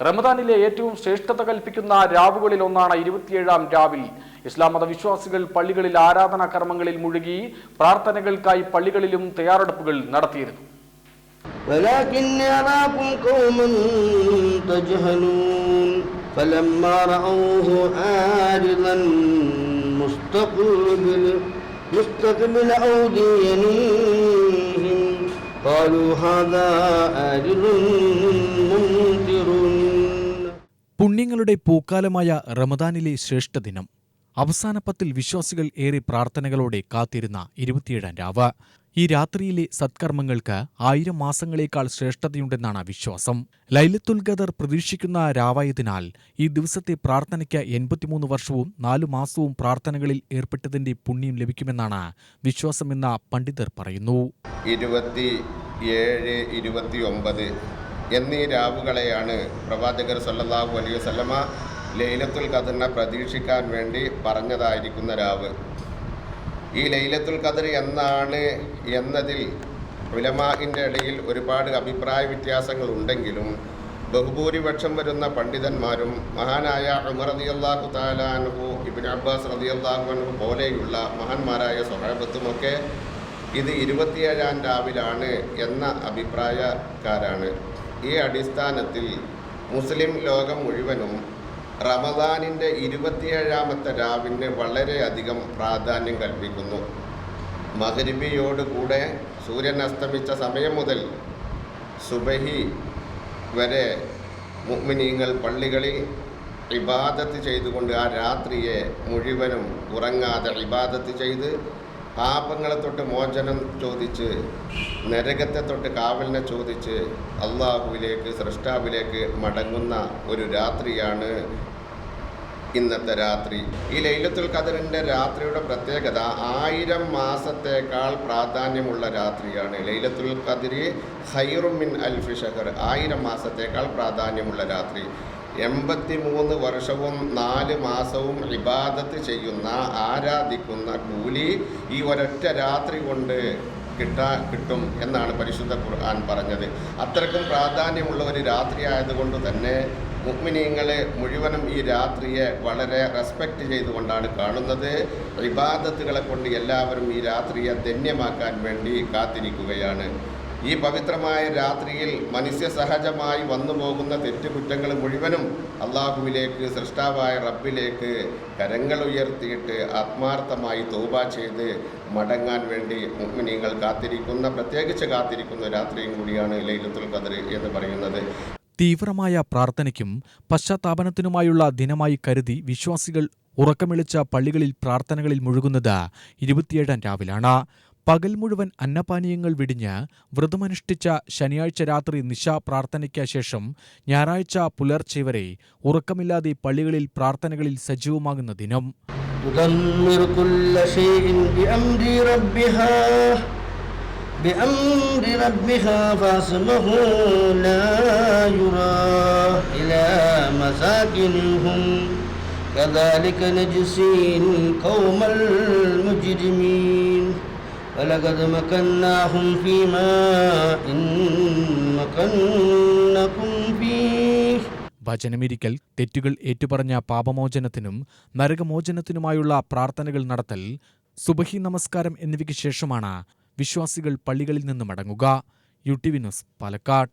റമദാനിലെ ഏറ്റവും ശ്രേഷ്ഠത കൽപ്പിക്കുന്ന രാവുകളിൽ ഒന്നാണ് ഇരുപത്തിയേഴാം രാവിൽ ഇസ്ലാം മതവിശ്വാസികൾ പള്ളികളിൽ ആരാധനാ കർമ്മങ്ങളിൽ മുഴുകി പ്രാർത്ഥനകൾക്കായി പള്ളികളിലും തയ്യാറെടുപ്പുകൾ നടത്തിയിരുന്നു ولكني أراكم قوما تجهلون فلما رأوه عارضا مستقبل مستقبل أودينهم قالوا هذا عارض ممطرنا പുണ്യങ്ങളുടെ പൂക്കാലമായ റമദാനിലെ ശ്രേഷ്ഠദിനം അവസാന പത്തിൽ വിശ്വാസികൾ ഏറെ പ്രാർത്ഥനകളോടെ കാത്തിരുന്ന ഇരുപത്തിയേഴാം രാവ്. ഈ രാത്രിയിലെ സത്കർമ്മങ്ങൾക്ക് ആയിരം മാസങ്ങളേക്കാൾ ശ്രേഷ്ഠതയുണ്ടെന്നാണ് വിശ്വാസം. ലൈലത്തുൽ ഖദർ പ്രതീക്ഷിക്കുന്ന രാവായതിനാൽ ഈ ദിവസത്തെ പ്രാർത്ഥനയ്ക്ക് എൺപത്തിമൂന്ന് വർഷവും നാലു മാസവും പ്രാർത്ഥനകളിൽ ഏർപ്പെട്ടതിന്റെ പുണ്യം ലഭിക്കുമെന്നാണ് വിശ്വാസമെന്ന പണ്ഡിതർ പറയുന്നു. ഇരുപത്തി ഏഴ് ഇരുപത്തി എന്നീ രാവുകളെയാണ് പ്രവാചകർ സല്ലാഹു അലൈഹി വസല്ലമ ലൈലത്തുൽ ഖദറിനെ പ്രതീക്ഷിക്കാൻ വേണ്ടി പറഞ്ഞതായിരിക്കുന്ന രാവ്. ഈ ലൈലത്തുൽ ഖദർ എന്നാണ് എന്നതിൽ ഉലമാഹിന്റെ ഇടയിൽ ഒരുപാട് അഭിപ്രായ വ്യത്യാസങ്ങൾ ഉണ്ടെങ്കിലും ബഹുഭൂരിപക്ഷം വരുന്ന പണ്ഡിതന്മാരും മഹാനായ ഉമർ റളിയല്ലാഹു താലാൻഹു ഇബിൻ അബ്ബാസ് റളിയല്ലാഹു അൻഹു പോലെയുള്ള മഹാന്മാരായ സ്വഹാബത്തുമൊക്കെ ഇത് ഇരുപത്തിയേഴാം രാവിലാണ് എന്ന അഭിപ്രായക്കാരാണ്. ഈ അടിസ്ഥാനത്തിൽ മുസ്ലിം ലോകം മുഴുവനും റമദാനിന്റെ ഇരുപത്തിയേഴാമത്തെ രാവിന് വളരെയധികം പ്രാധാന്യം കൽപ്പിക്കുന്നു. മഹരിബിയോടുകൂടെ സൂര്യൻ അസ്തമിച്ച സമയം മുതൽ സുബഹി വരെ മുഅ്മിനീങ്ങൾ പള്ളികളിൽ ഇബാദത്ത് ചെയ്തുകൊണ്ട് ആ രാത്രിയെ മുഴുവനും ഉറങ്ങാതെ ഇബാദത്ത് ചെയ്ത് പാപങ്ങളെ തൊട്ട് മോചനം ചോദിച്ച് നരകത്തെ തൊട്ട് കാവലിനെ ചോദിച്ച് അള്ളാഹുവിലേക്ക് സൃഷ്ടാവിലേക്ക് മടങ്ങുന്ന ഒരു രാത്രിയാണ് ഇന്നത്തെ രാത്രി. ഈ ലൈലത്തുൽ ഖദറിന്റെ രാത്രിയുടെ പ്രത്യേകത ആയിരം മാസത്തേക്കാൾ പ്രാധാന്യമുള്ള രാത്രിയാണ്. ലൈലത്തുൽ ഖദരി ഹൈറുമിൻ അൽഫി ഷഹർ. ആയിരം മാസത്തേക്കാൾ പ്രാധാന്യമുള്ള രാത്രി. എൺപത്തി മൂന്ന് വർഷവും നാല് മാസവും ഇബാദത്ത് ചെയ്യുന്ന ആരാധിക്കുന്ന കൂലി ഈ ഒരൊറ്റ രാത്രി കൊണ്ട് കിട്ടാ കിട്ടും എന്നാണ് പരിശുദ്ധ ഖുർആൻ പറഞ്ഞത്. അത്രക്കും പ്രാധാന്യമുള്ള ഒരു രാത്രി ആയതുകൊണ്ട് തന്നെ മുഗ്മിനീങ്ങളെ മുഴുവനും ഈ രാത്രിയെ വളരെ റെസ്പെക്റ്റ് ചെയ്തുകൊണ്ടാണ് കാണുന്നത്. ഇബാദത്തുകളെ കൊണ്ട് എല്ലാവരും ഈ രാത്രിയെ ധന്യമാക്കാൻ വേണ്ടി കാത്തിരിക്കുകയാണ്. ഈ പവിത്രമായ രാത്രിയിൽ മനുഷ്യ സഹജമായി വന്നു പോകുന്ന തെറ്റുകുറ്റങ്ങൾ മുഴുവനും അള്ളാഹുവിലേക്ക് സൃഷ്ടാവായ റബ്ബിലേക്ക് കരങ്ങൾ ഉയർത്തിയിട്ട് ആത്മാർത്ഥമായി തൗബ ചെയ്ത് മടങ്ങാൻ വേണ്ടി മുഗ്മിനീങ്ങൾ കാത്തിരിക്കുന്ന പ്രത്യേകിച്ച് കാത്തിരിക്കുന്ന രാത്രിയും കൂടിയാണ് ലൈലത്തുൽ ഖദർ എന്ന് പറയുന്നത്. തീവ്രമായ പ്രാർത്ഥനയ്ക്കും പശ്ചാത്താപനത്തിനുമായുള്ള ദിനമായി കരുതി വിശ്വാസികൾ ഉറക്കമിളിച്ച പള്ളികളിൽ പ്രാർത്ഥനകളിൽ മുഴുകുന്നത് ഇരുപത്തിയേഴാം രാവിലാണ്. പകൽ മുഴുവൻ അന്നപാനീയങ്ങൾ വിടിഞ്ഞ് വ്രതമനുഷ്ഠിച്ച ശനിയാഴ്ച രാത്രി നിശാ പ്രാർത്ഥനയ്ക്ക് ശേഷം ഞായറാഴ്ച പുലർച്ചെ വരെ ഉറക്കമില്ലാതെ പള്ളികളിൽ പ്രാർത്ഥനകളിൽ സജീവമാകുന്ന ദിനം تدمر كل شيء بأمر ربها بأمر ربها فاسمه لا يرى إلى مساكنهم كذلك نجزي القوم المجرمين ولقد مكناهم في ماء مكنكم فيه വചനമിരിക്കൽ തെറ്റുകൾ ഏറ്റുപറഞ്ഞ പാപമോചനത്തിനും നരകമോചനത്തിനുമായുള്ള പ്രാർത്ഥനകൾ നടത്തൽ സുബഹി നമസ്കാരം എന്നിവയ്ക്ക് ശേഷമാണ് വിശ്വാസികൾ പള്ളികളിൽ നിന്ന് മടങ്ങുക U T V news Palakkad